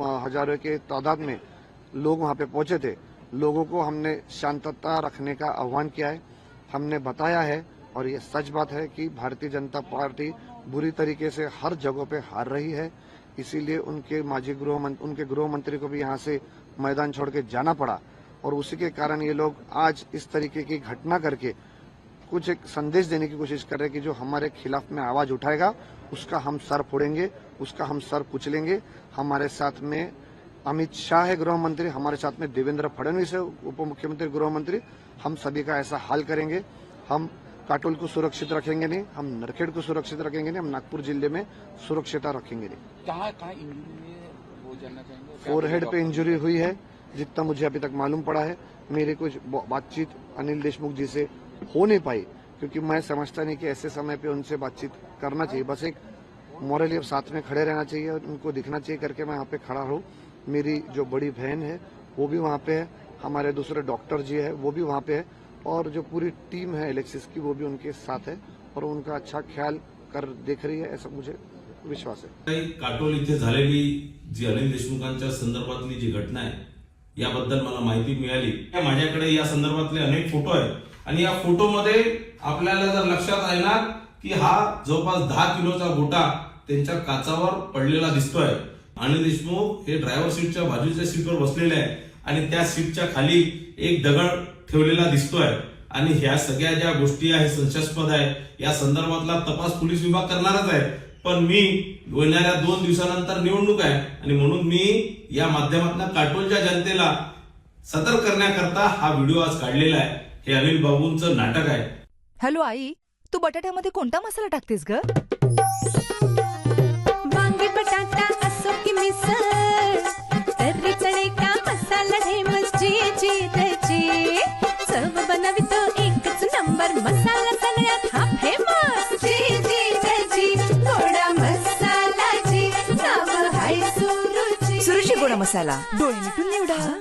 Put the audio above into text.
हज़ारों के तादाद में लोग वहाँ पे पहुँचे थे। लोगों को हमने शांतता रखने का आह्वान किया है। हमने बताया है और ये सच बात है कि भारतीय जनता पार्टी बुरी तरीके से हर जगह पे हार रही है। इसीलिए उनके माजी गृह उनके गृह मंत्री को भी यहाँ से मैदान छोड़ के जाना पड़ा। और उसी के कारण ये लोग आज इस तरीके की घटना करके कुछ एक संदेश देने की कोशिश कर रहे हैं कि जो हमारे खिलाफ में आवाज़ उठाएगा उसका हम सर फोड़ेंगे उसका हम सर कुचलेंगे। हमारे साथ में अमित शाह है गृह मंत्री हमारे साथ में देवेंद्र फडणवीस है उप मुख्यमंत्री गृह मंत्री हम सभी का ऐसा हाल करेंगे। हम काटोल को सुरक्षित रखेंगे नहीं हम नरखेड़ को सुरक्षित रखेंगे नहीं हम नागपुर ज़िले में सुरक्षिता रखेंगे नहीं। कहाँ कहाँ इंजरी है फोरहेड पे इंजरी हुई है। जितना मुझे अभी तक मालूम पड़ा है, मेरी कुछ बातचीत अनिल देशमुख जी से हो नहीं पाई, क्योंकि मैं समझता नहीं कि ऐसे समय पे उनसे बातचीत करना चाहिए। बस एक मॉरली अब साथ में खड़े रहना चाहिए और उनको दिखना चाहिए करके मैं यहाँ पे खड़ा हूँ। मेरी जो बड़ी बहन है, वो भी वहाँ पे है। हमारे दूसरे डॉक्टर जी है, वो भी वहाँ पे है। और जो पूरी टीम है एलेक्सिस की, वो भी उनके साथ है और उनका अच्छा ख्याल कर देख रही है, ऐसा मुझे विश्वास है। काटोल जी अनिल देशमुखांच्या जी घटना आहे याबद्दल मला माहिती मिळाली. माझ्याकडे या संदर्भातले अनेक फोटो आहेत. आणि या फोटोमध्ये आपल्याला जर लक्षात येणार की हा जवळपास दहा किलोचा गोटा त्यांच्या काचावर पडलेला दिसतोय. अनिल देशमुख हे ड्रायव्हर सीटच्या बाजूच्या सीटवर बसलेले आहे आणि त्या सीटच्या खाली एक दगड ठेवलेला दिसतोय. आणि ह्या सगळ्या ज्या गोष्टी आहे संशयास्पद आहे. या संदर्भातला तपास पोलीस विभाग करणारच आहे. पण मी येणाऱ्या दोन दिवसानंतर निवडणूक आहे आणि म्हणून मी या माध्यमातून काटोलच्या जनतेला सतर्क करण्याकरता हा व्हिडिओ आज काढलेला आहे. हे अनिल बाबूंचं नाटक आहे. हॅलो आई तू बटाट्यामध्ये कोणता मसाला टाकतेस ग? గోడ మసాలా. డోయ్